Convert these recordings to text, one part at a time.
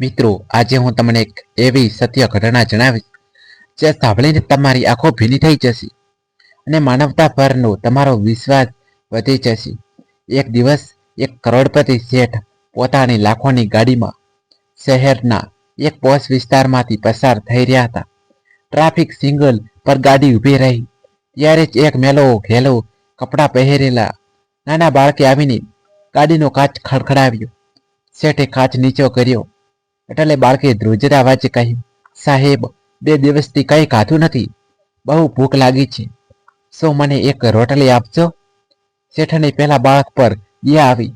મિત્રો, આજે હું તમને એક એવી સત્ય ઘટના જણાવીશ, જે સાંભળીને તમારી આંખો ભીની થઈ જશે અને માનવતા પરનો તમારો વિશ્વાસ વધી જશે. એક દિવસ, એક કરોડપતિ શેઠ પોતાની લાખોની ગાડીમાં શહેરના એક પોશ વિસ્તારમાંથી પસાર થઈ રહ્યા હતા. ટ્રાફિક સિગ્નલ પર ગાડી ઊભી રહી. ત્યારે જ એક મેલો ઘેલો કપડાં પહેરેલા નાના બાળકે આવીને ગાડીનો કાચ ખડખડાવ્યો. શેઠે કાચ નીચો કર્યો. એટલે બાળકે ધ્રુજરા અવાજે કહ્યું, સાહેબ, બે દિવસથી કંઈ ખાધું નથી. બહુ ભૂખ લાગી છે. શું મને એક રોટલી આપજો? શેઠને પહેલા બાળક પર દયા આવી.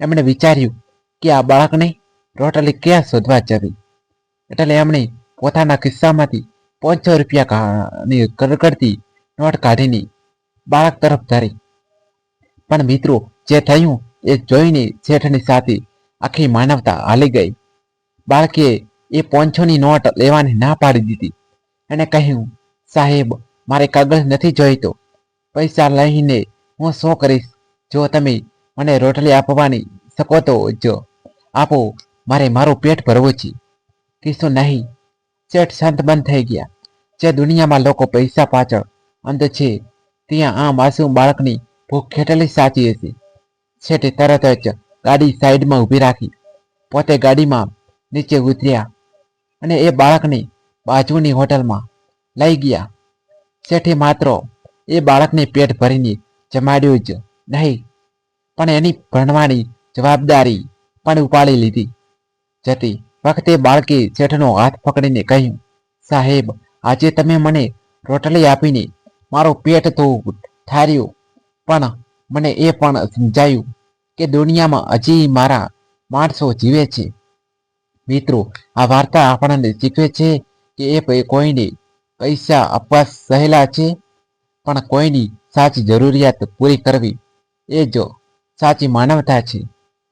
એમણે વિચાર્યું કે આ બાળકને રોટલી ક્યાં શોધવા જવી? એટલે એમણે પોતાના ખિસ્સામાંથી પાંચસો રૂપિયાની કરકડતી નોટ કાઢીને બાળક તરફ ધરી. પણ મિત્રો, જે થયું એ જોઈને શેઠની સાથે આખી માનવતા હાલી ગઈ. બાળકે એ પોંછોની નોટ લેવાની ના પાડી દીધી. એણે કહ્યું, સાહેબ, મારે કાગળ નથી જોઈતો. પૈસા લઈને હું શું કરીશ? જો તમે મને રોટલી આપવાની શકો તો જો. આપો, મારે મારું પેટ ભરવું છે. કીશું નહીં. શેઠ શાંત બંધ થઈ ગયા. જે દુનિયામાં લોકો પૈસા પાછળ અંધ છે, ત્યાં આ માસૂમ બાળકની ભૂખ ખેટલી સાચી હશે. શેઠે તરત જ ગાડી સાઈડમાં ઊભી રાખી. પોતે ગાડીમાં નીચે ઉતર્યા અને એ બાળકને બાજુની હોટલમાં લઈ ગયા. શેઠી માત્ર એ બાળકને પેટ ભરીને જમાડ્યું જ નહીં, પણ એની ભણવાની જવાબદારી પણ ઉપાડી લીધી. જતી વખતે બાળકે શેઠનો હાથ પકડીને કહ્યું, સાહેબ, આજે તમે મને રોટલી આપીને મારું પેટ તો ઠાર્યું, પણ મને એ પણ સમજાયું કે દુનિયામાં હજી મારા માણસો જીવે છે. મિત્રો, આ વાર્તા આપણને શીખવે છે કે એ કોઈને પૈસા આપવા સહેલા છે, પણ કોઈની સાચી જરૂરિયાત પૂરી કરવી એ જો સાચી માનવતા છે.